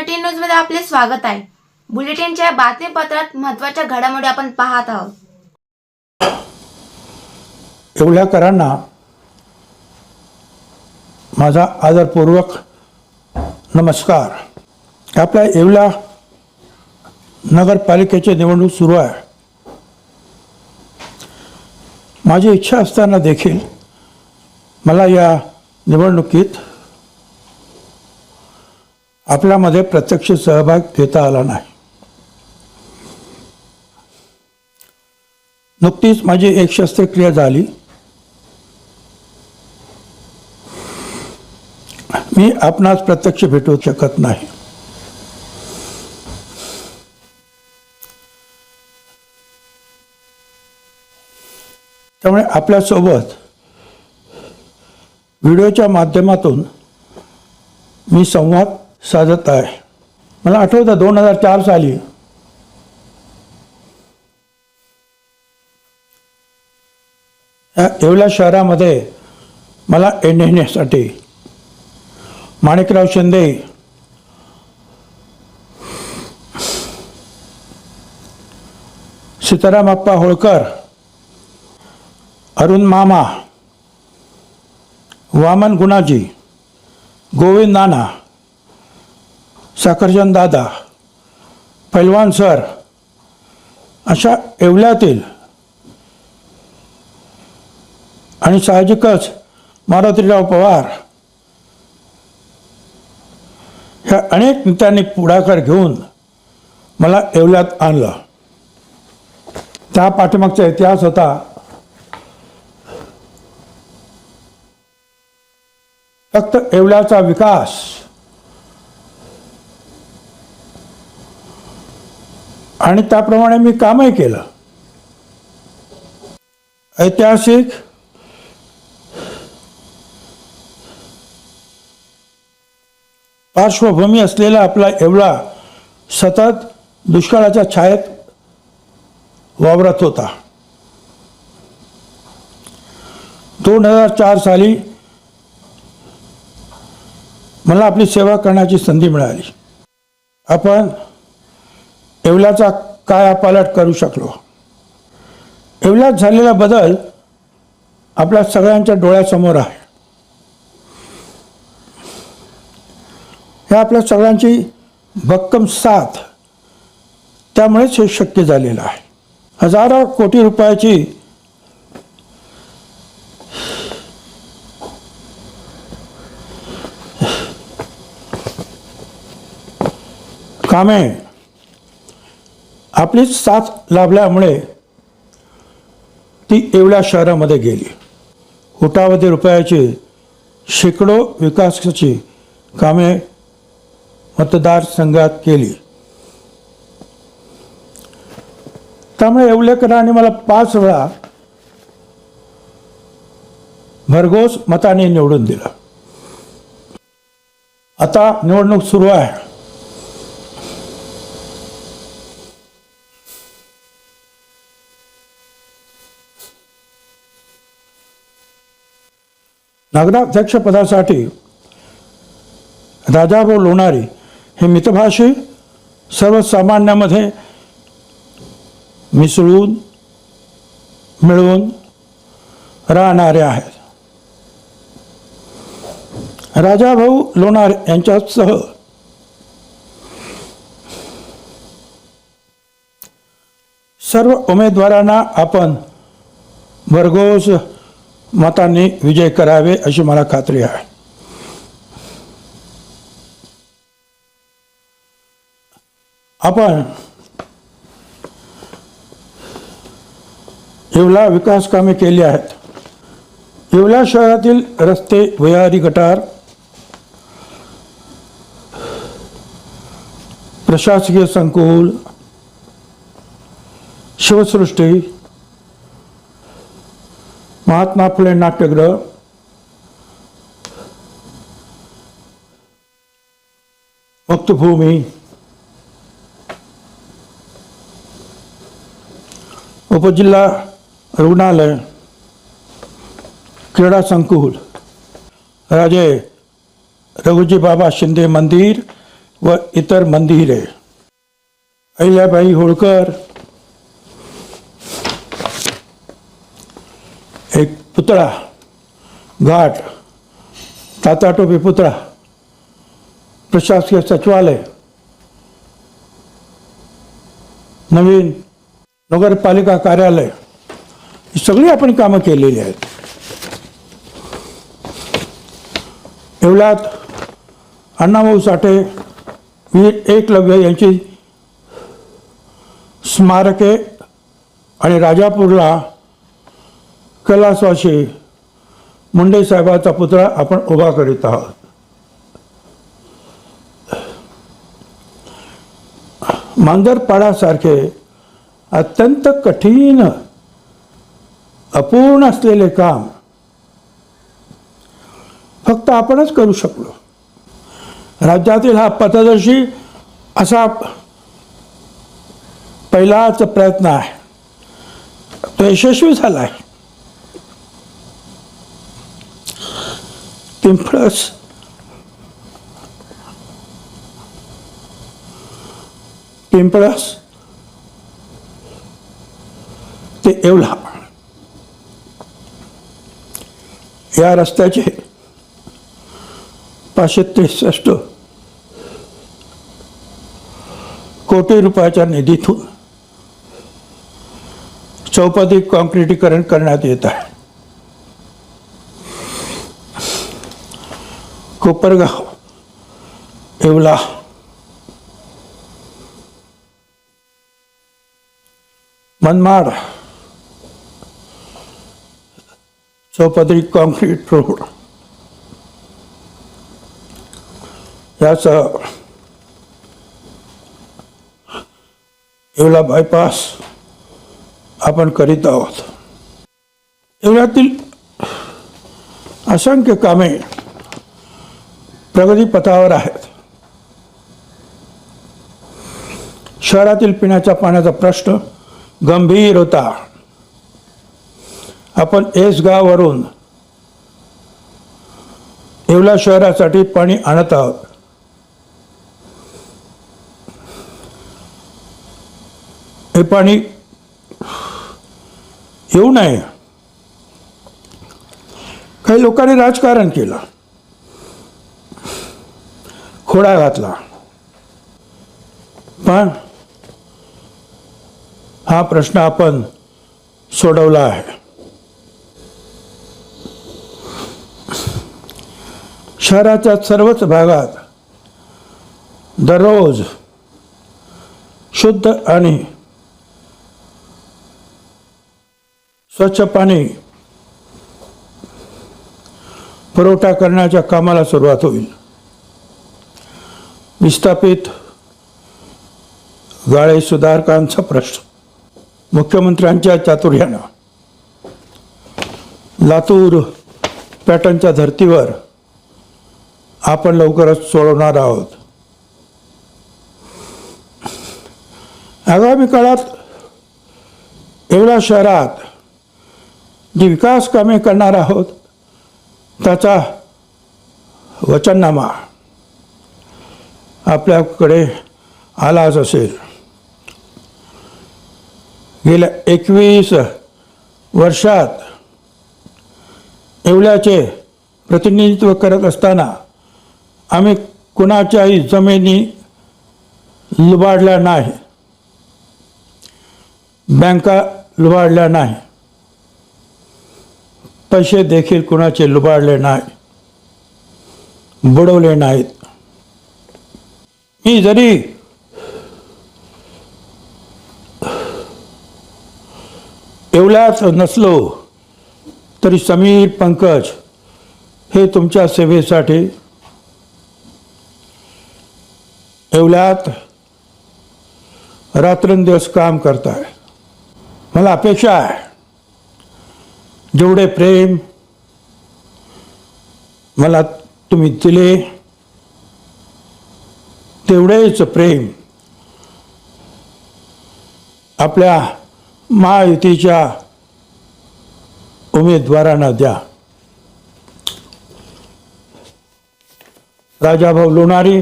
नमस्कार बुलेटिन न्यूजमध्ये आपले स्वागत आहे. बुलेटिनच्या बातमीपत्रात महत्त्वाच्या घडामोडी आपण पाहत आहोत. येवल्याकरांना माझा आदरपूर्वक नमस्कार. आपल्या येवला नगरपालिकेची निवडणूक सुरू आहे. माझी इच्छा असताना देखील मला या निवडणुकीत आपल्यामध्ये प्रत्यक्ष सहभाग घेता आला नाही. नुकतीच माझी एक शस्त्रक्रिया झाली. मी आपणास प्रत्यक्ष भेटू शकत नाही. त्यामुळे आपल्यासोबत व्हिडिओच्या माध्यमातून मी संवाद साधत आहे. मला आठवतं दोन हजार चार साली. येवला शहरामध्ये मला येण्यासाठी माणिकराव शिंदे सीताराम अप्पा होळकर अरुण मामा वामन गुणाजी गोविंद नाना साखरचंद दादा पैलवान सर अशा येवल्यातील आणि साहजिकच मारुतीराव पवार ह्या अनेक नेत्यांनी पुढाकार घेऊन मला येवल्यात आणलं. त्या पाठीमागचा इतिहास होता. फक्त येवल्याचा विकास आणि त्याप्रमाणे मी कामही केलं. ऐतिहासिक पार्श्वभूमी असलेला आपला एवढा सतत दुष्काळाच्या छायेत वावरत होता. दोन हजार चार साली मला आपली सेवा करण्याची संधी मिळाली. आपण येवल्याचा कायापालट करू शकलो? येवल्यात झालेला बदल आपल्या सगळ्यांच्या डोळ्यासमोर आहे. हे आपल्या सगळ्यांची भक्कम साथ त्यामुळेच हे शक्य झालेलं आहे. हजारो कोटी रुपयाची कामे आपलीच साथ लाभल्यामुळे ती एवढ्या शहरामध्ये गेली. कोटावधी रुपयाची शेकडो विकासाची कामे मतदारसंघात केली. त्यामुळे येवलेकरांनी मला पाच वेळा भरघोस मताने निवडून दिलं. आता निवडणूक सुरू आहे. नगराध्यक्षपदासाठी राजाभाऊ लोणारी हे मितभाषी सर्वसामान्यामध्ये मिसळून मिळवून राहणारे आहेत. राजाभाऊ लोणार यांच्यासह सर्व उमेदवारांना आपण भरघोस मतांनी विजय करावे अशी मला खात्री आहे. आपण येवला विकास कामे केली आहेत. येवला शहरातील रस्ते भुयारी गटार प्रशासकीय संकुल शिवसृष्टी महात्मा फुले नाट्यगृह भक्तभूमी उपजिल्हा रुग्णालय. क्रीडा संकुल. राजे रघुजी बाबा शिंदे मंदिर व इतर मंदिरे. अहिल्याबाई होळकर एक पुतळा घाट ताताटोपी पुतळा प्रशासकीय सचिवालय नवीन नगरपालिका कार्यालय ही सगळी आपण कामं केलेली आहेत. एवढ्यात अण्णाभाऊ साठे वीर एकलव्य यांची स्मारके आणि राजापूरला कैलासवासी मुंडे साहेबाचा पुतळा आपण उभा करीत आहोत. मांजरपाडासारखे अत्यंत कठीण अपूर्ण असलेले काम फक्त आपणच करू शकलो. राज्यातील हा पथदर्शी असा पहिलाच प्रयत्न आहे. तो यशस्वी झाला आहे. पिंपळस पिंपळस ते येवला या रस्त्याचे पाचशे त्रेसष्ट कोटी रुपयाच्या निधीतून चौपदी कॉन्क्रिटीकरण करण्यात येत आहे कोपरगाव येवला मनमाड चौपदरी कॉन्क्रीट रोड. याचं येवला बायपास आपण करीत आहोत. येवल्यातील असंख्य कामे प्रगतीपथावर आहेत. शहरातील पिण्याच्या पाण्याचा प्रश्न गंभीर होता. आपण एसगाववरून येवला शहरासाठी पाणी आणत आहोत. हे पाणी येऊ नये. काही लोकांनी राजकारण केलं. खोडा घातला. पण हा प्रश्न आपण सोडवला आहे. शहराच्या सर्वच भागात दररोज शुद्ध आणि स्वच्छ पाणी पुरवठा करण्याच्या कामाला सुरुवात होईल. विस्थापित गाळे सुधारकांचा प्रश्न. मुख्यमंत्र्यांच्या चातुर्यानं लातूर पॅटर्नच्या धर्तीवर आपण लवकरच सोडवणार आहोत. आगामी काळात एवढ्या शहरात जी विकास कामे करणार आहोत त्याचा वचननामा आपल्याकडे आलाच असेल. गेल्या एकवीस वर्षात येवल्याचे प्रतिनिधित्व करत असताना आम्ही कुणाच्याही जमिनी लुबाडल्या नाही. बँका लुबाडल्या नाही. पैसे देखील कुणाचे लुबाडले नाही. बुडवले नाहीत. मी जरी एवढ्याच नसलो तरी समीर पंकज हे तुमच्या सेवेसाठी. एवढ्यात रात्रंदिवस काम करताय. मला अपेक्षा आहे. जेवढे प्रेम मला तुम्ही दिले तेवढेच प्रेम आपल्या महायुतीच्या उमेदवारांना द्या. राजाभाऊ लोणारी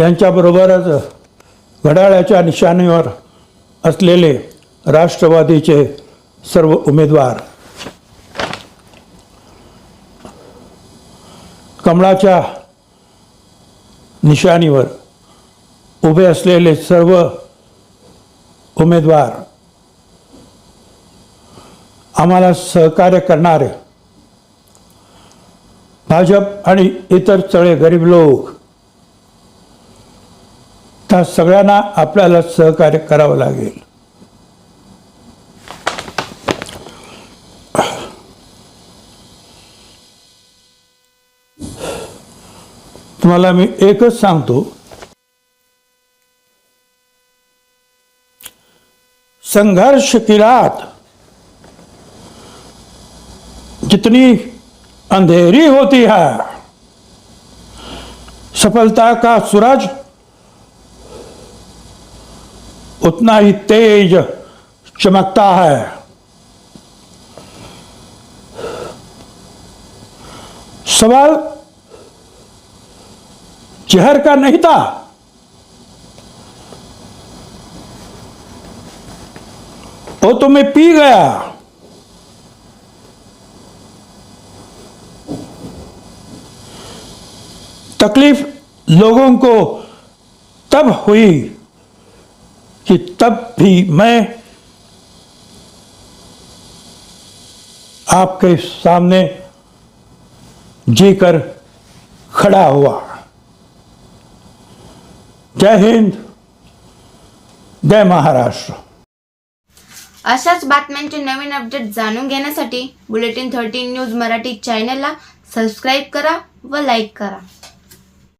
यांच्याबरोबरच घड्याळाच्या निशाणीवर असलेले राष्ट्रवादीचे सर्व उमेदवार. कमळाच्या निशाणीवर उभे असलेले सर्व उमेदवार आम्हाला सहकार्य करणारे भाजप आणि इतर चळे गरीब लोक त्या सगळ्यांना आपल्याला सहकार्य करावं लागेल. तुम्हाला मी एकच सांगतो. संघर्ष की रात जितनी अंधेरी होती है, सफलता का सूरज उतना ही तेज चमकता है। सवाल जहर का नहीं था। वो तो मैं पी गया। तकलीफ़ लोगों को तब हुई कि तब भी मैं आपके सामने जीकर खड़ा हुआ। जय हिंद जय महाराष्ट्र. अशाच बातम्यांचे नवीन अपडेट जाणून घेण्यासाठी बुलेटिन थर्टीन न्यूज मराठी चॅनलला सबस्क्राईब करा व लाईक करा.